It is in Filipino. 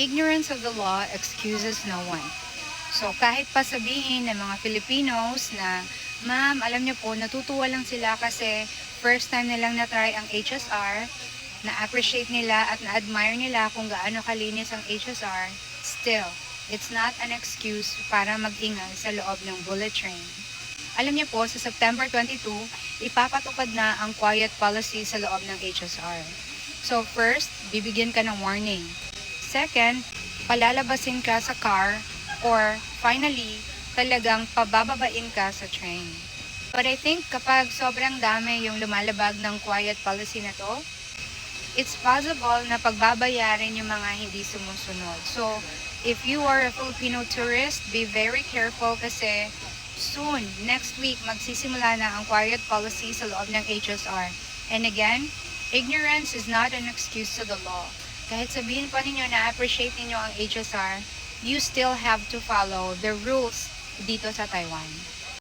ignorance of the law excuses no one. So kahit pa sabihin ng mga Filipinos na, Ma'am, alam niyo po, natutuwa lang sila kasi first time nilang na-try ang HSR, na-appreciate nila at na-admire nila kung gaano kalinis ang HSR, still, it's not an excuse para mag-ingay sa loob ng bullet train. Alam niyo po, sa September 22, ipapatupad na ang quiet policy sa loob ng HSR. So first, bibigyan ka ng warning. Second, palalabasin ka sa car or finally, talagang pabababain ka sa train. But I think kapag sobrang dami yung lumalabag ng quiet policy na to, it's possible na pagbabayarin yung mga hindi sumusunod. So, if you are a Filipino tourist, be very careful kasi soon, next week, magsisimula na ang quiet policy sa loob ng HSR. And again, ignorance is not an excuse to the law. Kahit sabihin pa ninyo na appreciate ninyo ang HSR, you still have to follow the rules dito sa Taiwan.